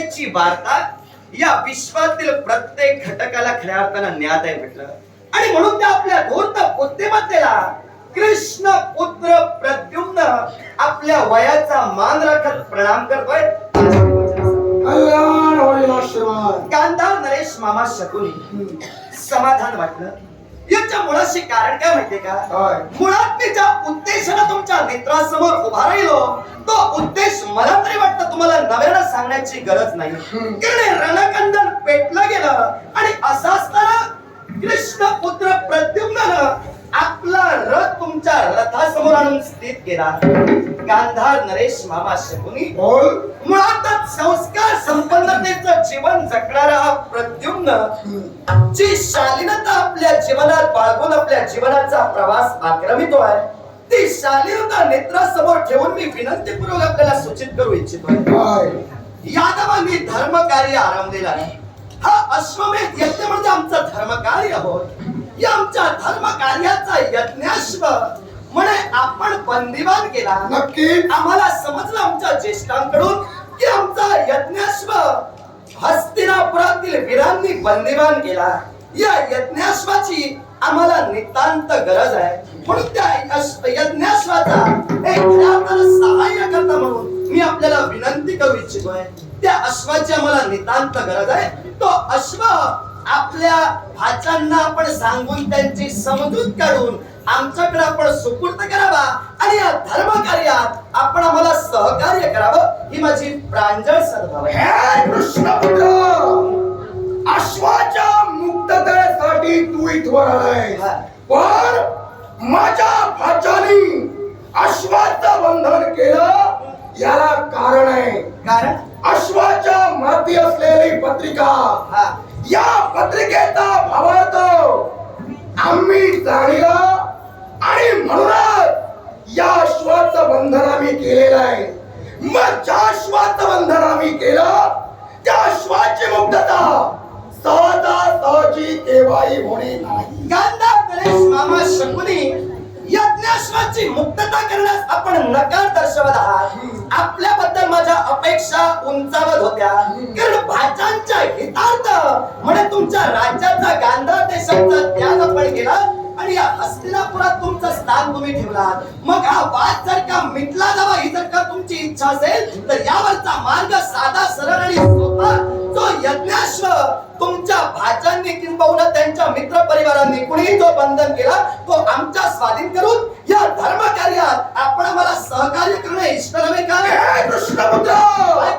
गीतेची वार्ता या विश्वातील प्रत्येक घटकाला खऱ्या अर्थानं न्याय म्हटलं. आणि म्हणून त्या आपल्या धूर्त बुद्धिमत्तेला कृष्ण पुत्र प्रद्युम्न आपल्या वयाचा मान राखत प्रणाम करतोय. गांधार नरेश मामा शकुनी समाधान वाटलं. याच्या मुळाशी कारण काय माहितीये का? मुळात मी ज्या उद्देशाने तुमच्या नेत्रासमोर उभा राहिलो तो उद्देश मला तरी वाटतं तुम्हाला नव्यानं सांगण्याची गरज नाही. कारण रणकंदन पेटलं गेलं आणि असं असताना कृष्ण पुत्र प्रद्युम्न आपला रथ तुमच्या रथासमोर आणून स्थित केला. गांधार नरेश मामा शकुनी बोल मुळातच संस्कार संपन्नतेचं जीवन जगणारा हा प्रद्युम्न जी शालीनता आपल्या जीवनात बाळगून आपल्या जीवनाचा प्रवास आक्रमितोय ती शालीनता नेत्रासमोर ठेवून मी विनंतीपूर्वक आपल्याला सूचित करू इच्छितोय. काय? यादवांनी धर्म कार्य आरंभलेला आहे. हा अश्वमेध यज्ञ म्हणजे आमचं धर्म कार्य होत आमच्या धर्म कार्याचा यज्ञाश्व म्हणे आपण बंदिवान केला. नक्की. आम्हाला समजलं आमच्या ज्येष्ठांकडून की आमचा यज्ञाश्व हस्तिनापुरातील वीरांनी बंदिवान केला. या यज्ञाश्वाची आम्हाला नितांत गरज आहे. म्हणून त्या यज्ञाश्वाचा सहाय्य करता म्हणून मी आपल्याला विनंती करू इच्छितोय. त्या अश्वाची आम्हाला नितांत गरज आहे. तो अश्व आपल्या भाच्यांना आपण सांगून त्यांची समजूत काढून आमच्याकडे आपण सुपूर्त करावा आणि या धर्म कार्यात आपण आम्हाला सहकार्य करावं ही माझी प्रांजळ सद्भाव कृष्णपुत्र अश्वाच्या मुक्ततेसाठी तू इथवर आलाय. पण माझ्या भाच्यानी अश्वाचं बंधन केलं याला कारण आहे. कारण? अश्वाच्या माती असलेली पत्रिका या पत्रिकेचा भावार्थ आम्ही जाणीला आणि म्हणूनच या श्वास बंधन आम्ही केलेलं आहे. मग ज्या श्वास बंधन आम्ही केलं त्या अश्वाची मुक्तता सहजासहजी केव्हाही होणे नाही. गांधार गणेश मामा शंभुनी यज्ञाश्वाची मुक्तता करण्यास आपण नकार दर्शवत आहात. आपल्याबद्दल माझ्या अपेक्षा उंचावत होत्या. कारण भाज्यांच्या हितार्थ म्हणे तुमच्या राज्याचा गांधार देशाचा त्याग आपण केला. आणि या हस्तिनापुरात तुमचं स्थान तुम्ही ठेवलात. मग हा वाद जर का मिटला जावा ही जर का तुमची इच्छा असेल तर यावरचा मार्ग साधा सरळ आणि सोपा जो यज्ञाश्व. तुमच्या भाच्यांनी किंबहुना त्यांच्या मित्र परिवारांनी कुणीही जो बंधन केला तो आमच्या स्वाधीन करून या धर्म कार्यात आपण आम्हाला सहकार्य करणे इष्ट नव्हे का? कृष्णपुत्र!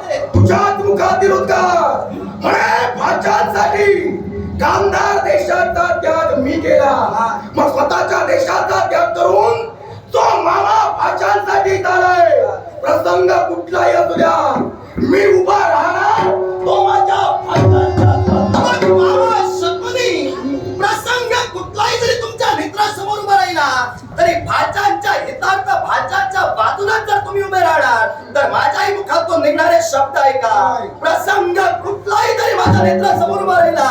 ते? तुझ्याच मुखातील उद्गार. म्हणे गांधार देशाचा त्याग मी केला. मग स्वतःच्या देशाचा त्याग करून तो मामा भाच्यांसाठी झालाय प्रसंग कुठलाही असू द्या. मी उभा राहणार तो माझ्या प्रसंग कुठलाही जरी तुमच्या मित्रासमोर उभा राहिला तरी हितार्थ बाजूला जर तुम्ही उभे राहणार तर माझ्याही मुखातून निघणारे शब्द ऐका. प्रसंग कुठलाही जरी माझ्या नेत्रासमोर उभा राहिला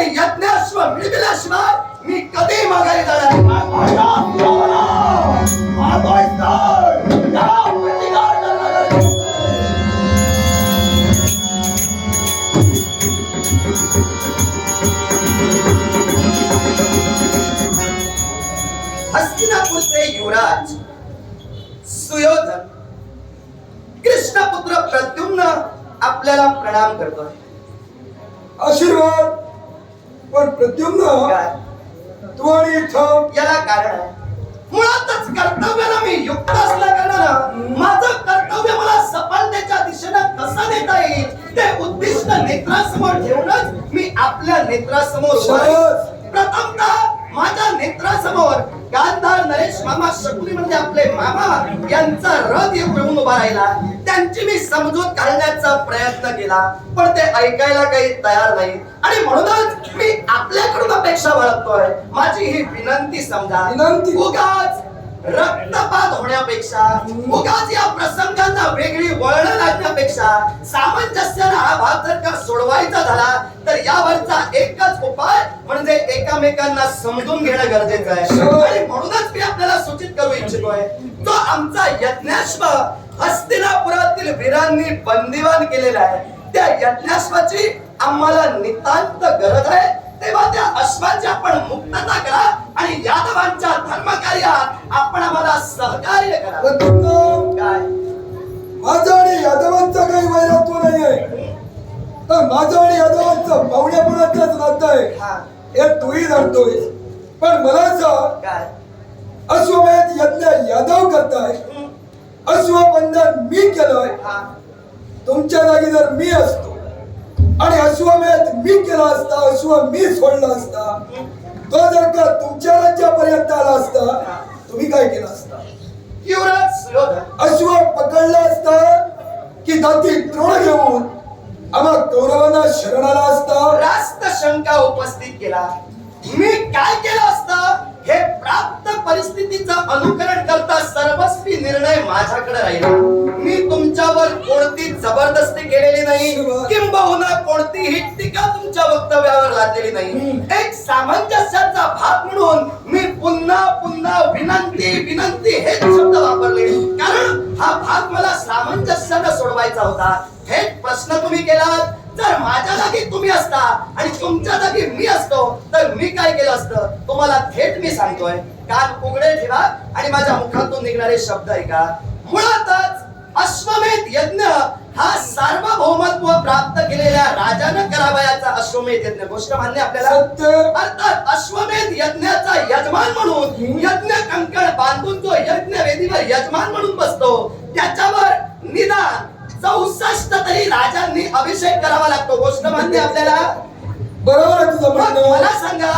आणि यज्ञाश्व मिळविल्याशिवाय मी कधी माघारी जाणार नाही. हस्तिनापूरचे युवराज सुयोधन कृष्णपुत्र प्रद्युम्न आपल्याला प्रणाम करतोय आशीर्वाद पण प्रद्युम्न तू आणि इथं याला कारण मुळातच कर्तव्याला मी युक्त असल्या कारणानं माझं कर्तव्य मला सफलतेच्या दिशेनं कसं नेता येईल ते उद्दिष्ट नेत्रासमोर ठेवूनच मी आपल्या नेत्रासमोर. प्रथमतः माझ्या नेत्रासमोर गांधार नरेश मामा शकुनी म्हणजे आपले मामा यांचा रथ येऊन उभा राहिला. त्यांची मी समजूत घालण्याचा प्रयत्न केला पण ते ऐकायला काही तयार नाही. आणि म्हणूनच मी आपल्याकडून अपेक्षा बाळगतोय. माझी ही विनंती समजा विनंती? उगाच रक्तपात होण्यापेक्षा उगाच या प्रसंगांना वेगळी वळण लागण्यापेक्षा सामंजस्यानं हा भाग जर का सोडवायचा झाला तर उपाय म्हणजे एकामेकांना समजून घेणं गरजेचं आहे. आणि म्हणूनच मी आपल्याला सूचित करू इच्छितोय तो आमचा यज्ञाश्व हस्तिनापुरातील वीरांनी बंदिवान केलेला आहे त्या यज्ञाश्वाची आम्हाला नितांत गरज आहे. तेव्हा त्या अश्वाची आपण मुक्तता करा आणि यादवांच्या धर्मकार्यात आपण आम्हाला सहकार्य करा. काय? माझं आणि यादवांचं काही वैरत्व नाही आहे तर माझं आणि यादवांचं पाहुण्यापणाचंच नातं आहे. हा तूही जाणतोय पण मला सांग अश्वमेध यज्ञ यादव करताय. अश्वबंधन मी केलंय. हा. तुमच्या जागी जर मी असतो आणि अश्वमेध मी केला असता अश्व मी सोडला असता. तो जर का तुमच्या राज्यापर्यंत आला असता तुम्ही काय केलं असता? युवराज अश्व पकडला असता की दाती तृण घेऊन आम्हा कौरवांना शरण आला असता. रास्त शंका उपस्थित केला. मी काय केलं असतं? हे प्राप्त परिस्थितीचं अनुकरण करता सर्वस्वी निर्णय माझ्याकडे राहिला. मी तुमच्यावर कोणती जबरदस्ती केलेली नाही. किंबहुना कोणतीही टीका तुमच्या वक्तव्यावर लादलेली नाही. एक सामंजस्याचा भाग म्हणून मी पुन्हा पुन्हा विनंती विनंती हेच शब्द वापरले. कारण हा भाग मला सामंजस्यानं सोडवायचा होता. थेट प्रश्न तुम्ही केलात जर माझ्या जागी तुम्ही असता आणि तुमच्या जागी मी असतो तर मी काय केलं असतं? तुम्हाला थेट मी सांगतोय. कान उघडे ठेवा आणि माझ्या मुखातून निघणारे शब्द ऐका. मुळातच अश्वमेध यज्ञ हा सार्वभौमत्व प्राप्त केलेल्या राजानं करावयाचा अश्वमेध यज्ञ. गोष्ट मान्य आपल्याला? अर्थात अश्वमेध यज्ञाचा यजमान म्हणून यज्ञ कंकण बांधून जो यज्ञ वेदीवर यजमान म्हणून बसतो त्याच्यावर निदान चौसष्ट तरी राजांनी अभिषेक करावा लागतो. गोष्ट मान्य आपल्याला? बरोबर आहे तुझं मग म्हणणं. मला सांगा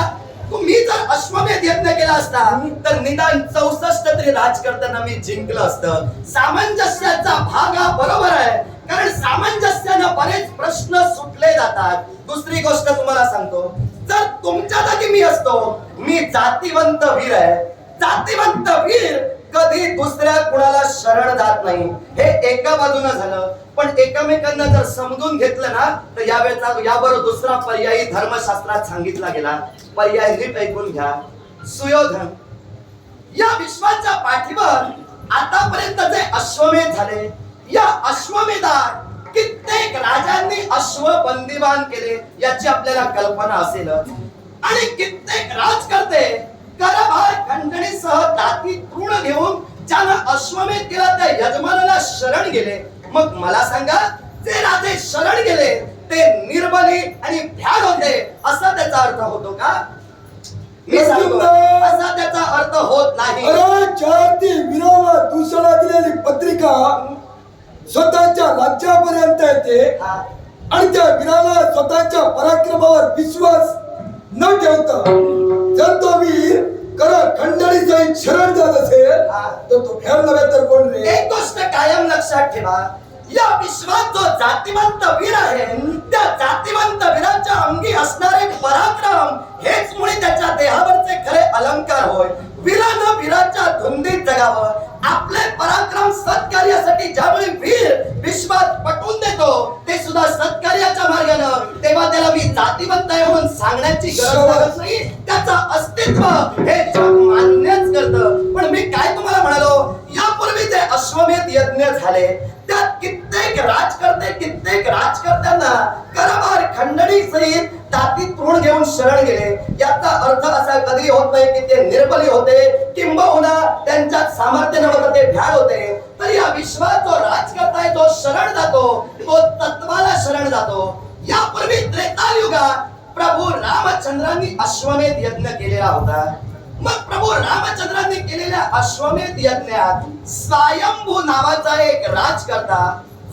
तुम्ही जर अश्वमेध यज्ञ केला असता तर निदान चौसष्ट तरी राजकर्त्यांना मी जिंकलं असतं. सामंजस्याचा भाग हा बरोबर आहे कारण सामंजस्यानं बरेच प्रश्न सुटले जातात. दुसरी गोष्ट तुम्हाला सांगतो जर तुमच्या जागी मी असतो मी जातीवंत वीर आहे. जातीवंत वीर कधी दुसऱ्या कुणाला शरण जात नाही. हे एका बाजूनं झालं पण एकमेकांना जर समजून घेतलं ना तर यावेळेचा यावर दुसरा पर्यायी धर्मशास्त्रात सांगितला गेला. पर्याय नीट ऐकून घ्या. सुयोधन या विश्वाच्या पाठीवर आतापर्यंत जे अश्वमेध झाले. या अश्वमेधात कित्येक राजांनी अश्व बंदिवान केले याची आपल्याला कल्पना असेल आणि कित्येक राजकर्ते करभार खंडणीसह दाती तृण घेऊन ज्यानं अश्वमेध केला त्या यजमानाला शरण गेले. मग मला सांगा जे राजे शरण गेले ते निर्बली आणि भ्याड होते असा त्याचा अर्थ होतो का? मी सांगतो असा त्याचा अर्थ होत नाही. अरे चार ती विरोधा दूषणा दिलेली पत्रिका स्वतःच्या राज्यापर्यंत येते. आणि त्या वीराला स्वतःच्या पराक्रमावर विश्वास न ठेवता जर तो वीर कर खंडणी सहित शरण जात असेल. तर तो फेर नव्हे तर कोण रे एक गोष्ट कायम लक्षात ठेवा या विश्वात जो जातिवंत वीर आहे. त्या जातिवंत वीराच्या अंगी असणारे पराक्रम हेच मुळे त्याच्या देहावरचे खरे अलंकार होय. वीरानं वीराच्या धुंदीत जगावं. आपले पराक्रम सत्कार्यासाठी ज्यावेळी वीर विश्वात पटवून देतो ते सुद्धा सत्कार्याच्या मार्गानं. तेव्हा त्याला मी जातिवंत आहे म्हणून सांगण्याची गरज लागत नाही. त्याचं अस्तित्व हे जग मान्यच करतं. पण मी काय तुम्हाला म्हणालो? यापूर्वी जे अश्वमेध यज्ञ झाले. त्यात कित्येक राजकर्ते कित्येक राजकर्त्यांना करभार खंडणी सहित ताती तृण घेऊन शरण गेले. याचा अर्थ असा कधी होत नाही की ते निर्बली होते किंबहुना त्यांच्यात सामर्थ्य नव्हतं ते भ्याड होते. तर या विश्वात जो राजकर्ता आहे जो शरण जातो. तो तत्वाला शरण जातो. यापूर्वी त्रेतायुगात प्रभू रामचंद्रांनी अश्वमेध यज्ञ केलेला होता. मग प्रभू रामचंद्रांनी केलेल्या अश्वमेध यज्ञात स्वयंभू नावाचा एक राजकर्ता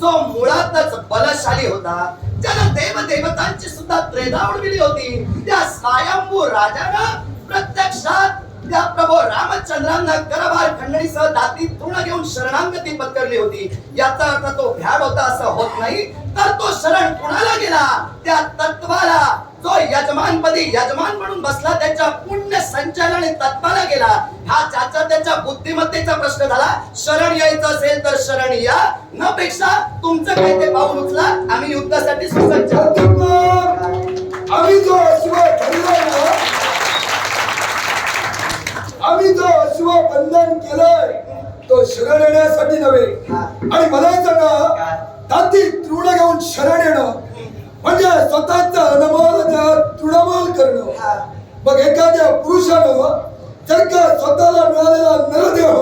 जो मुळातच बलशाली होता ज्यानं देव देवतांची सुद्धा त्रेधा उडविली होती त्या स्वयंभू राजानं प्रत्यक्षात त्या प्रभू रामचंद्रांना करभार खंडणीसह दाती तृण घेऊन शरणांगती पत्करली होती. याचा अर्थ तो भ्याड होता असं होत नाही तर तो शरण कुणाला गेला? त्या तत्वाला जो यजमानपदी यजमान म्हणून बसला त्याच्या पुण्य संचालन तत्वाला गेला. हा ज्याचा त्याच्या बुद्धिमत्तेचा प्रश्न झाला शरण यायचं असेल तर शरण या. न पेक्षा तुमचं काय ते पाऊल उचला आम्ही युद्धासाठी सुसज्ज आम्ही जो अश्व आम्ही जो अश्व बंधन केलंय. तो शरण येण्यासाठी नव्हे. आणि मला सांगा? ताती तृण घेऊन शरण येणं म्हणजे स्वतःचा अनमोल तृणमोल करणं. मग एखाद्या पुरुषानं जर का स्वतःला मिळालेला नरदेह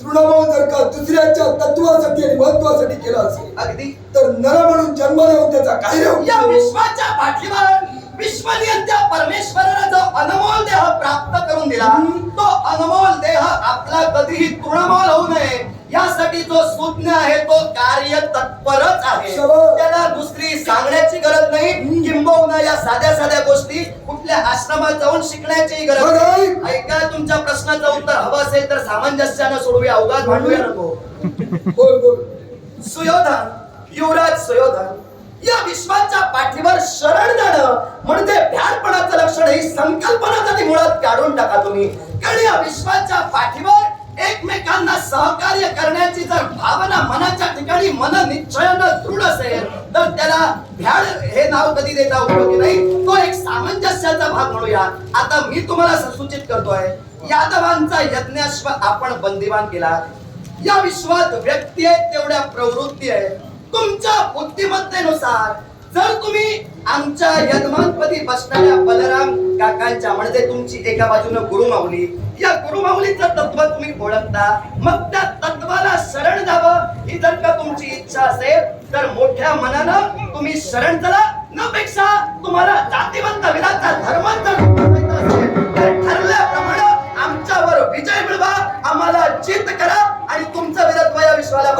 तृणमोल जर का दुसऱ्याच्या तत्वासाठी आणि महत्वासाठी केला असेल अगदी तर नर म्हणून जन्माला येऊन त्याचा काय या? विश्वाच्या पाठीवर विश्वनियंत्या परमेश्वरानं जो अनमोल देह प्राप्त करून दिला तो अनमोल देह आपला कधीही तृणमोल होऊ नये यासाठी जो सुज्ञ आहे तो कार्य तत्परच आहे. त्याला दुसरी सांगण्याची कुठल्या आश्रमात जाऊन शिकण्याची गरज ऐका तुमच्या प्रश्नाचं उत्तर हवं असेल तर सामंजस्यानं सोडूया अवघात भांडूया नको. सुयोधन युवराज सुयोधन या विश्वाच्या पाठीवर शरण जाणं म्हणजे भ्याडपणाचं लक्षण ही संकल्पना कधी मुळात काढून टाका तुम्ही. कारण या विश्वाच्या पाठीवर एकमेकांना सहकार्य करण्याची जर भावना मनाच्या ठिकाणी मन निश्चयानं दृढ असेल तर त्याला भ्याड हे नाव कधी देता उपयोगी नाही. तो एक सामंजस्याचा भाग म्हणूया. आता मी तुम्हाला सूचित करतोय. यादवांचा यज्ञाश्व आपण बंदिवान केला. या विश्वात व्यक्ती आहे तेवढ्या प्रवृत्ती आहे. तुमच्या बुद्धिमत्तेनुसार जर तुम्ही आमच्या यजमानपदी बसणाऱ्या बलराम काकांच्या म्हणजे तुमची एका बाजूनं गुरुमाऊली या गुरुमाऊलीचं तत्व तुम्ही ओळखता मग त्या तत्वाला शरण जावं ही जर का तुमची इच्छा असेल तर मोठ्या मनानं तुम्ही शरण चला. न पेक्षा तुम्हाला जातीवंत बसायचा असेल तर ठरल्याप्रमाणे आमच्यावर विजय मिळवा आम्हाला चित करा आणि तुमचं विरत्व या विश्वाला?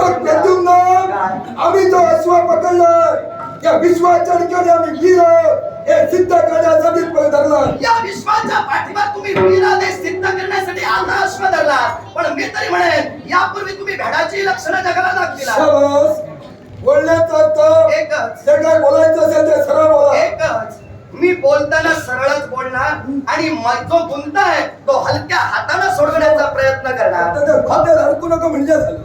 आम्ही जो अश्व पकडलाय. या विश्वाच्या ठिकाणी आम्ही वीर हे सिद्ध करण्यासाठी पळ धरलाय या विश्वाच्या पाठीवर तुम्ही वीराने सिद्ध करण्यासाठी आता अश्व धरला. पण मी तरी म्हणेन यापूर्वी तुम्ही भेडाची लक्षणं जगाला दाखविला. बोलण्याचा अर्थ एकच. जे काय बोलायचं असेल ते सरळ बोला. एकच. मी बोलताना सरळच बोलणार आणि मग जो गुंता आहे तो हलक्या हाताने सोडवण्याचा प्रयत्न करणार. आता ते खात्यात अडकू नका म्हणजे झालं.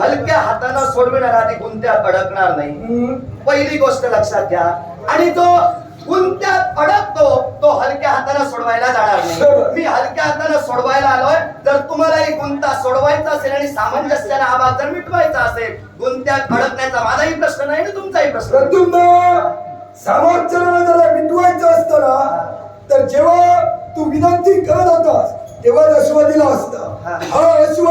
हलक्या हाताने सोडविणार आधी गुंत्यात अडकणार नाही. पहिली गोष्ट लक्षात घ्या. आणि जो गुंत्यात अडकतो तो हलक्या हाताने सोडवायला जाणार नाही. मी हलक्या हाताने सोडवायला आलोय जर तुम्हाला ही गुंता सोडवायचा असेल आणि सामंजस्याने हा भाग जर मिटवायचा असेल गुंत्यात अडकण्याचा माझाही प्रश्न नाही आणि तुमचाही प्रश्न सामर्थ्याला जरा मिटवायचं असतं ना तर जेव्हा तू विनंती करत होतास तेव्हा अश्व दिला असता. हा. अश्व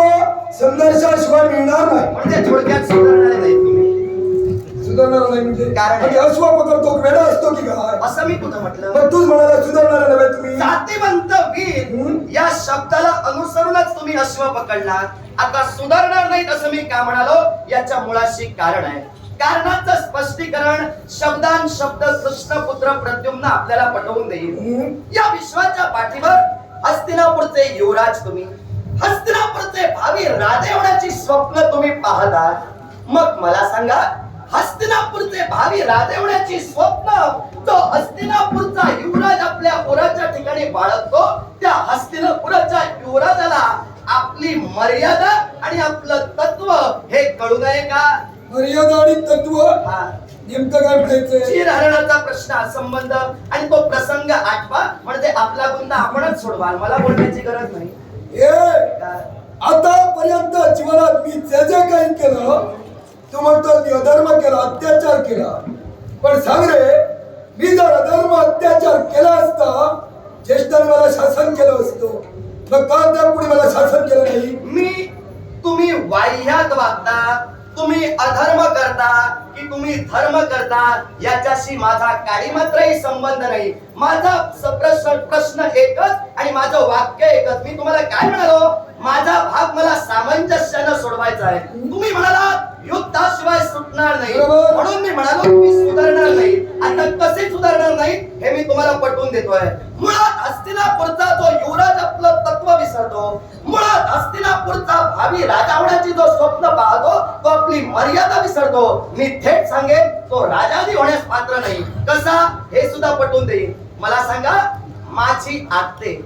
संघर्षाशिवाय मिळणार नाही. म्हणजे थोडक्यात सुधारणारे नाही तुम्ही. सुधारणार नाही म्हणजे? कारण- म्हणजे अश्व पकडतो वेडा असतो की काय? असं मी कुठं म्हटलं? मग तूच म्हणाला सुधारणार नव्हे तुम्ही. जातीवंत वीर. या शब्दाला अनुसरूनच तुम्ही अश्व पकडला आता सुधारणार नाहीत असं मी का म्हणालो? याच्या मुळाशी कारण आहे. कारणाचं स्पष्टीकरण शब्दान शब्द कृष्ण पुत्र प्रद्युम्न आपल्याला पटवून देईल. या विश्वाच्या पाठीवर हस्तिनापूरचे युवराज तुम्ही. हस्तिनापूरचे भावी राजे होण्याची स्वप्न तुम्ही पाहता मग मला सांगा हस्तिनापूरचे भावी राजे होण्याची स्वप्न तो हस्तिनापूरचा युवराज आपल्या उराच्या ठिकाणी बाळगतो त्या हस्तिनापुराच्या युवराजाला आपली मर्यादा आणि आपलं तत्व हे कळू नये का? मर्यादा आणि तत्व? नेमकं काय म्हणायचंय? चिरहरणाचा प्रश्न संबंध आणि तो प्रसंग आठवा म्हणजे आपला गुंता आपणच सोडवा मला बोलण्याची गरज नाही. ए का? आतापर्यंत जीवनात मी जे जे काही केलं तू म्हणतो मी अधर्म केला अत्याचार केला. पण सांग रे मी जर अधर्म अत्याचार केला असता ज्येष्ठांनी मला शासन केलं असतं मग का त्या पुढे मला शासन केलं नाही? मी तुम्ही वाह्यात वागता तुम्ही अधर्म करता की तुम्ही धर्म करता याच्याशी माझा काही मात्रही संबंध नाही. माझा प्रश्न प्रश्न एकच आणि माझं वाक्य एकच. मी तुम्हाला काय म्हणालो? माझा भाग मला सामंजस्यानं सोडवायचा आहे. तुम्ही म्हणाला युद्धाशिवाय सुटणार नाही. म्हणून मी म्हणालो तुम्ही सुधारणार नाही. आता कसे सुधारणार नाही हे मी तुम्हाला पटवून देतोय. मुळात हस्तिनापूरचा जो युवराज आपलं तत्व विसरतो मुळात हस्तिनापूरचा भावी राजा होण्याची जो स्वप्न पाहतो तो आपली मर्यादा विसरतो. मी थेट सांगेन तो राजाजी होण्यास पात्र नाही. कसा? हे सुद्धा पटवून देईन. मला सांगा माझी आत्ते.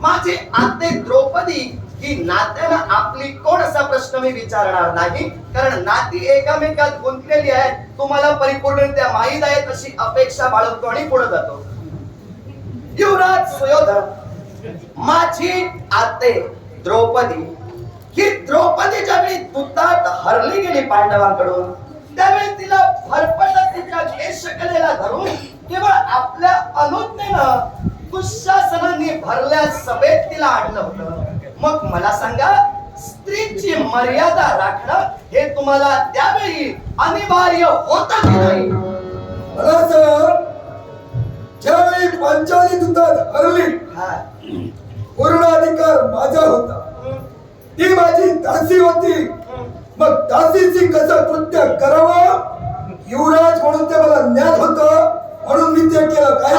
माझी आत्ते द्रौपदी की नात्यानं आपली कोण असा प्रश्न मी विचारणार नाही? कारण नाती एकमेकात गुंतलेली आहे तुम्हाला परिपूर्णरित्या माहीत आहे तशी अपेक्षा बाळगतो आणि पुढे जातो. युवराज सुयोधन माझी आते द्रौपदी. ही द्रौपदी ज्यावेळी दुतात हरली गेली पांडवांकडून. त्यावेळी तिला फरफटत तिच्या केशकलेला धरून केवळ आपल्या अनुज्ञेनं दुःशासनाने भरल्या सभेत तिला आणलं होतं. मग मला सांगा स्त्रीची मर्यादा राखणं हे तुम्हाला त्यावेळी अनिवार्य होतं की नाही? ज्यावेळी पांचाली दुधात हरली. पूर्ण अधिकार माझा होता. ती माझी दासी होती. मग दासीची कसं कृत्य करावं? युवराज म्हणून ते मला ज्ञान होत म्हणून मी ते केलं. काय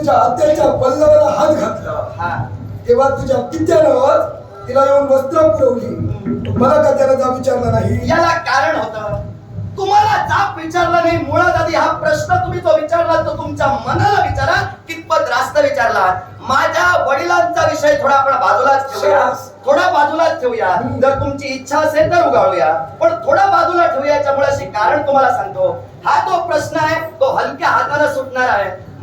तुझ्या आत्याच्या पल्लवाला हात घातला. हा. तेव्हा तुझ्या पित्यानं तिला येऊन वस्त्र पुरवली. मला का त्याला जाब विचारला नाही? याला कारण होतं. तुम्हाला जाप विचारला नाही. मुळात आधी हा प्रश्न तुम्ही जो विचारला तो तुमच्या मनाला विचारा. कितपत रास्त विचारला. माझ्या वडिलांचा विषय थोडा आपण बाजूलाच ठेवूया. थोडा बाजूलाच ठेवूया. जर तुमची इच्छा असेल तर उगाळूया पण थोडा बाजूला ठेवूया याच्यामुळे अशी कारण तुम्हाला सांगतो. हा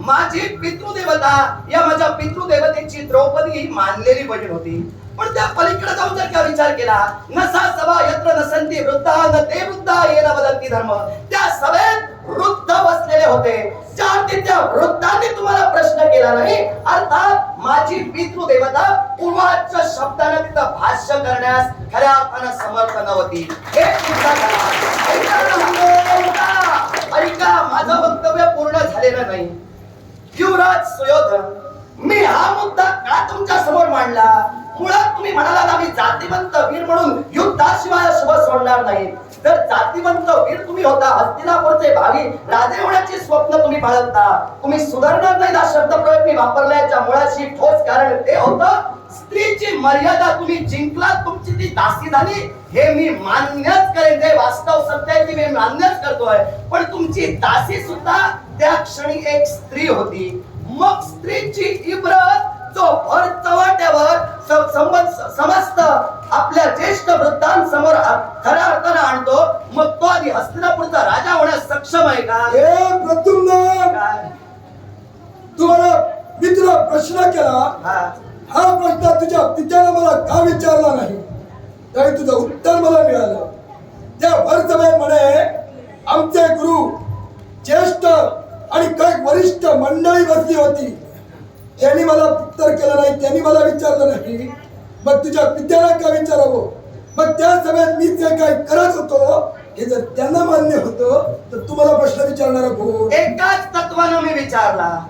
माझी पितृदेवता या माझ्या पितृदेवतेची द्रौपदी ही मानलेली बहीण होती. पण त्या पलीकडे जाऊन जर का विचार केला नसा सभा यत्र नसंती वृद्धा न ते वृद्धा येणं बदलती धर्म. त्या सभेत वृद्ध बसलेले होते. चार ते त्या वृद्धांनी तुम्हाला प्रश्न केला नाही. अर्थात माझी पितृदेवता पूर्वाच्या शब्दाने तिथं भाष्य करण्यास खऱ्या अर्थानं समर्थ नव्हती. हे तुमचा ऐका माझं वक्तव्य पूर्ण झालेलं नाही. युवराज सुयोधन मी हा मुद्दा का तुमच्यासमोर मांडला? मुळात तुम्ही म्हणालात आम्ही जातीवंत वीर म्हणून युद्धाशिवाय शुभ सोडणार नाही. तर जातीवंत वीर तुम्ही होता हस्तिनापूरचे भावी राजे होण्याची स्वप्न तुम्ही बाळगता तुम्ही सुधारणार नाही हा शब्द प्रयोग मी वापरल्याच्या मुळाशी ठोस कारण ते होतं स्त्रीची मर्यादा तुम्ही जिंकला तुमची ती दासी झाली हे मी मान्यच करेन. ते वास्तव सत्य आहे ते मी मान्यच करतोय. पण तुमची दासी सुद्धा त्या क्षणी एक स्त्री होती. मग स्त्रीची इब्रत जो भर चव्हाट्यावर संबंध- समस्त आपल्या ज्येष्ठ वृद्धांसमोर खऱ्या अर्थानं आणतो. मग तो आधी हस्तिनापूरचा राजा होण्यास सक्षम आहे का? प्रद्युम्न! काय? तुम्हाला मी तुला प्रश्न केला. हा. हा प्रश्न तुझ्या पित्यानं मला का विचारला नाही? तरी तुझं उत्तर मला मिळालं. त्या भरसभेत म्हणे आमचे गुरु ज्येष्ठ आणि काही वरिष्ठ मंडळी बसली होती. त्यांनी मला उत्तर केलं नाही त्यांनी मला विचारलं नाही. मग तुझ्या पित्याला का विचारावं? मग त्या सभेत मी जे काय करत होतो हे जर त्यांना मान्य होतं तर तुम्हाला प्रश्न विचारणारा कोण? एकाच तत्वानं मी विचारला.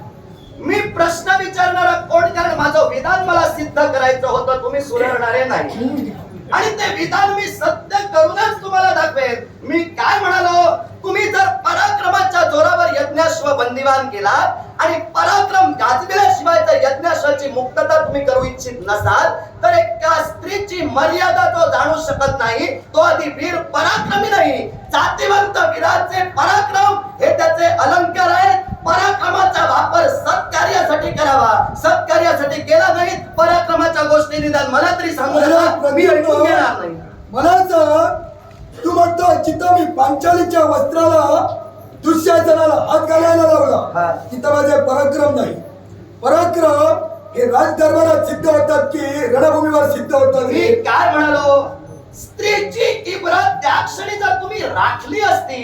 मी प्रश्न विचारणारा कोण? कारण माझं विधान मला सिद्ध करायचं होतं तुम्ही सुधारणारे नाही. आणि ते विधान मी सत्य करूनच तुम्हाला दाखवेन. मी काय म्हणालो? तुम्ही जर पराक्रमाच्या जोरावर यज्ञाश्व बंदिवान केला आणि पराक्रम गाजविल्याशिवाय जर यज्ञाश्वाची मुक्तता तुम्ही करू इच्छित नसाल तर एका स्त्रीची मर्यादा तो जाणू शकत नाही. तो आधी वीर पराक्रमी नाही. जातीवंत वीराचे पराक्रम हे त्याचे अलंकार आहेत. पराक्रमाचा वापर सत्कार्यासाठी करावा. सत्कार्यासाठी केला नाही पराक्रमाच्या गोष्टी निदान मला तरी सांगू नका. मी ऐकून घेणार नाही. तू म्हणतो जिथं मी पांचालीच्या वस्त्राला दुःशासनाला हात घालायला. लावला तिथं माझे पराक्रम नाही. पराक्रम हे राजदरबारात सिद्ध होतात की रणभूमीवर सिद्ध होतात? मी काय म्हणालो? स्त्रीची इब्रत त्या क्षणी जर तुम्ही राखली असती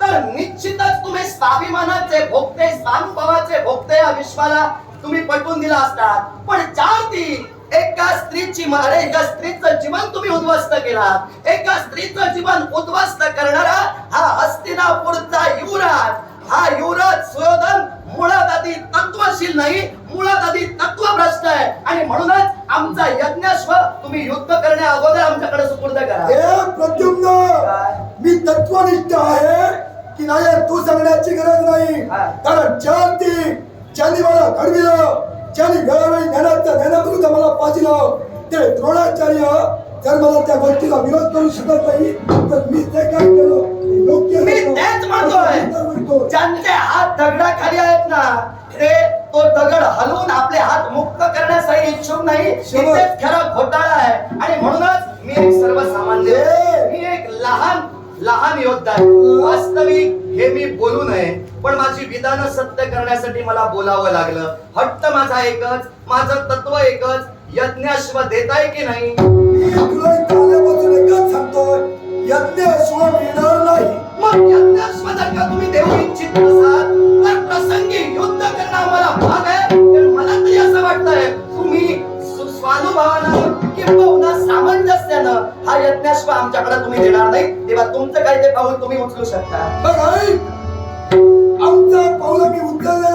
तर निश्चितच तुम्ही स्वाभिमानाचे भोगते स्वानुभवाचे भोगते या विश्वाला तुम्ही पटवून दिला असतात. पण चार तीन एका स्त्रीची मारे एका स्त्रीचं जीवन तुम्ही उद्ध्वस्त केला एका स्त्रीचं जीवन उद्ध्वस्त करणारा हा हस्तिनापूरचा युवराज. हा युवराज सुयोधन मुळात आधी तत्वशील नाही मुळात आधी तत्वभ्रष्ट आहे. आणि म्हणूनच आमचा यज्ञाश्व तुम्ही युद्ध करण्या अगोदर आमच्याकडे सुपूर्द करा हे प्रद्युम्न? मी तत्वनिष्ठ आहे की नाही तू सांगण्याची गरज नाही. कारण चार ती ज्यांनी मला घडविलं ज्यांनी वेळोवेळी ज्ञानाच्या ज्ञानाविरुद्ध मला पाजिलं ते द्रोणाचार्य जर मला त्या गोष्टीला विरोध करू शकत नाही तर मी ते काय केलं योग्य मी. तेच म्हणतोय. ज्यांचे हात दगडाखाली आहेत ना ते तो दगड हलवून आपले हात मुक्त करण्यासाठी इच्छुक नाही. खरा घोटाळा आहे. आणि म्हणूनच मी एक सर्वसामान्य मी एक लहान लहान योद्धा आहे. वास्तविक हे मी बोलू नये पण माझी विधान सत्य करण्यासाठी मला बोलावं लागलं. हट्ट माझा एकच माझं तत्व एकच यज्ञाश्व देताय की नाही? यज्ञ मिळणार नाही. मग यांना स्वतः का तुम्ही देऊ इच्छित असाल युद्ध करणं मला तरी असं वाटतंय तुम्ही स्वानुभवानं किंवा सामंजस्यानं हा यज्ञाश्व आमच्याकडे तुम्ही देणार नाही तेव्हा तुमचं काही ते पाऊल तुम्ही उचलू शकता बघ आमचं पाऊल आम्ही उचललं.